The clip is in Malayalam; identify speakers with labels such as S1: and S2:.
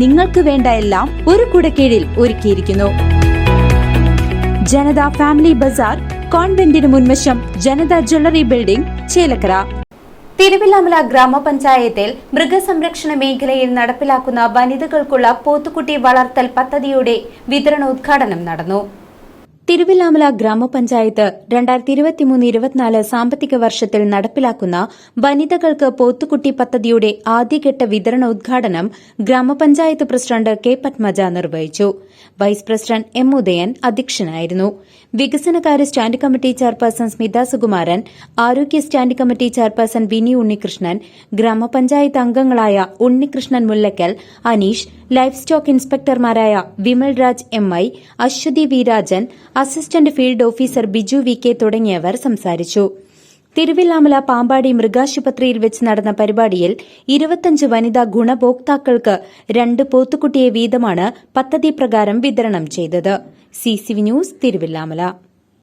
S1: നിങ്ങൾക്ക് വേണ്ട എല്ലാം ഒരു കുടക്കീഴിൽ ഒരുക്കിയിരിക്കുന്നു. ജനത ഫാമിലി ബസാർ കോൺവെന്റിന് മുൻവശം ജനത ജ്വല്ലറി ബിൽഡിംഗ് ചേലക്കര.
S2: തിരുവില്ലാമല ഗ്രാമപഞ്ചായത്തിൽ മൃഗസംരക്ഷണ മേഖലയിൽ നടപ്പിലാക്കുന്ന വനിതകൾക്കുള്ള പോത്തുകുട്ടി വളർത്തൽ പദ്ധതിയുടെ വിതരണോദ്ഘാടനം നടന്നു. തിരുവില്ലാമല ഗ്രാമപഞ്ചായത്ത് രണ്ടായിരത്തി ഇരുപത്തിമൂന്ന് ഇരുപത്തിനാല് സാമ്പത്തിക വർഷത്തിൽ നടപ്പിലാക്കുന്ന വനിതകൾക്ക് പോത്തുകുട്ടി പദ്ധതിയുടെ ആദ്യഘട്ട വിതരണ ഉദ്ഘാടനം ഗ്രാമപഞ്ചായത്ത് പ്രസിഡന്റ് കെ പത്മജ നിർവഹിച്ചു. വൈസ് പ്രസിഡന്റ് എം ഉദയൻ അധ്യക്ഷനായിരുന്നു. വികസനകാര്യ stand committee chairperson Smitha Sukumaran ആരോഗ്യ stand committee chairperson Vini Unnikrishnan ഗ്രാമപഞ്ചായത്ത് അംഗങ്ങളായ Unnikrishnan Mullakkal Aneesh livestock ഇൻസ്പെക്ടർമാരായ Vimal Raj M I Aswathy V Rajan assistant field officer Biju V K തുടങ്ങിയവർ സംസാരിച്ചു. തിരുവില്ലാമല പാമ്പാടി മൃഗാശുപത്രിയിൽ വെച്ച് നടന്ന പരിപാടിയിൽ ഇരുപത്തഞ്ച് വനിതാ ഗുണഭോക്താക്കൾക്ക് രണ്ട് പോത്തുകുട്ടിയെ വീതമാണ് പദ്ധതി പ്രകാരം വിതരണം ചെയ്തത്. C news Thiruvilwamala.